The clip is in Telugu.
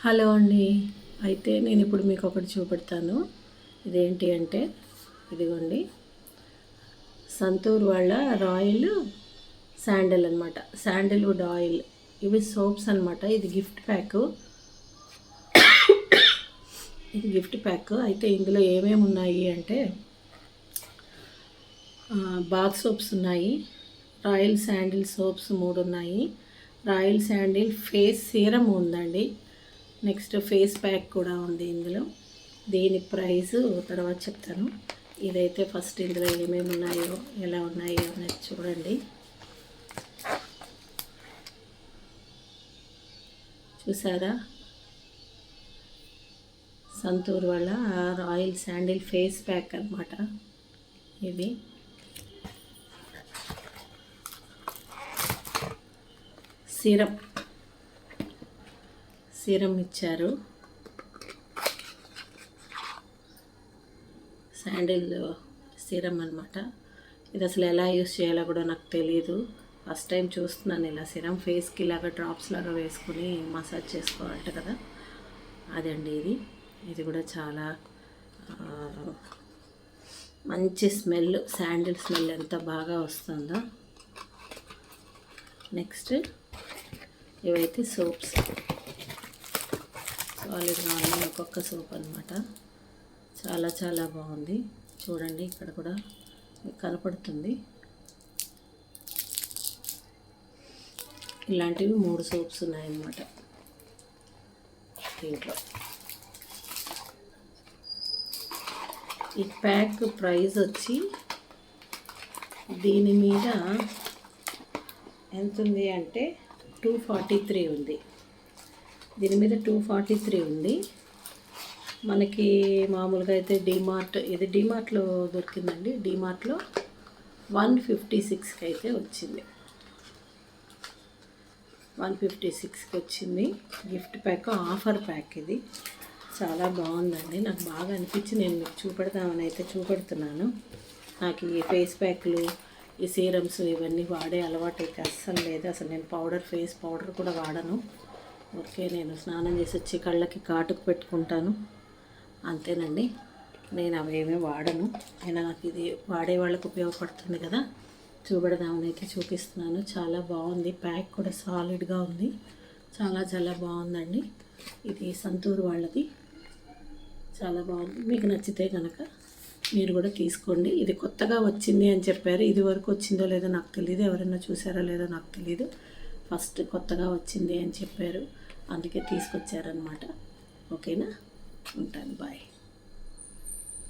హలో అండి. అయితే నేను ఇప్పుడు మీకు ఒకటి చూపెడతాను. ఇదేంటి అంటే ఇదిగోండి. సంతూర్ వాళ్ళ రాయల్ శాండల్ అనమాట శాండల్వుడ్ ఆయిల్. ఇవి సోప్స్ అనమాట ఇది గిఫ్ట్ ప్యాక్. ఇది గిఫ్ట్ ప్యాక్. అయితే ఇందులో ఏమేమి ఉన్నాయి అంటే బాత్ సోప్స్ ఉన్నాయి. రాయల్ శాండిల్ సోప్స్ మూడు ఉన్నాయి. రాయల్ శాండిల్ ఫేస్ సీరం ఉందండి. నెక్స్ట్ ఫేస్ ప్యాక్ కూడా ఉంది ఇందులో. దీని ప్రైస్ తర్వాత చెప్తాను. ఇదైతే ఫస్ట్ ఇందులో ఏమేమి ఉన్నాయో ఎలా ఉన్నాయో అనేది చూడండి. చూసారా? సంతూర్ వల్ల రాయల్ శాండిల్ ఫేస్ ప్యాక్ అన్నమాట ఇవి. సిరప్ సీరం ఇచ్చారు. శాండిల్ సీరం అనమాట ఇది అసలు ఎలా యూస్ చేయాలో కూడా నాకు తెలియదు ఫస్ట్ టైం చూస్తున్నాను ఇలా సిరం. ఫేస్కి ఇలాగా డ్రాప్స్ లాగా వేసుకుని మసాజ్ చేసుకోవాలంట కదా. అదండి ఇది. ఇది కూడా చాలా మంచి స్మెల్ శాండిల్ స్మెల్ ఎంత బాగా వస్తుందో. నెక్స్ట్ ఇవైతే సోప్స్. సాలిడ్గా ఉన్నాయి ఒక్కొక్క సోప్ అనమాట చాలా చాలా బాగుంది. చూడండి ఇక్కడ కూడా కనపడుతుంది. ఇలాంటివి మూడు సోప్స్ ఉన్నాయన్నమాట దీంట్లో. ఈ ప్యాక్ ప్రైస్ వచ్చి దీని మీద ఎంత ఉంది అంటే టూ ఫార్టీ త్రీ ఉంది. దీని మీద టూ ఫార్టీ త్రీ ఉంది. మనకి మామూలుగా అయితే డిమార్ట్ ఇది డిమార్ట్లో దొరికిందండి. డిమార్ట్లో వన్ ఫిఫ్టీ సిక్స్కి అయితే వచ్చింది. వన్ ఫిఫ్టీ సిక్స్కి వచ్చింది. గిఫ్ట్ ప్యాక్ ఆఫర్ ప్యాక్ ఇది. చాలా బాగుందండి. నాకు బాగా అనిపించి నేను మీకు చూపెడతామని అయితే చూపెడుతున్నాను. నాకు ఈ ఫేస్ ప్యాక్లు ఈ సీరమ్స్ ఇవన్నీ వాడే అలవాటు అయితే అస్సలు లేదు. అసలు నేను పౌడర్ ఫేస్ పౌడర్ కూడా వాడను. ఓకే నేను స్నానం చేసి వచ్చి కళ్ళకి కాటుకు పెట్టుకుంటాను. అంతేనండి. నేను అవేమీ వాడను. అయినా నాకు ఇది వాడే వాళ్ళకి ఉపయోగపడుతుంది కదా. చూపెడదామని అయితే చూపిస్తున్నాను. చాలా బాగుంది. ప్యాక్ కూడా సాలిడ్గా ఉంది. చాలా చాలా బాగుందండి. ఇది సంతూర్ వాళ్ళది. చాలా బాగుంది. మీకు నచ్చితే కనుక మీరు కూడా తీసుకోండి. ఇది కొత్తగా వచ్చింది అని చెప్పారు. ఇది వరకు వచ్చిందో లేదో నాకు తెలియదు ఎవరైనా చూసారో లేదో నాకు తెలియదు ఫస్ట్ కొత్తగా వచ్చింది అని చెప్పారు. అందుకే తీసుకొచ్చారనమాట ఓకేనా? ఉంటాను. బాయ్.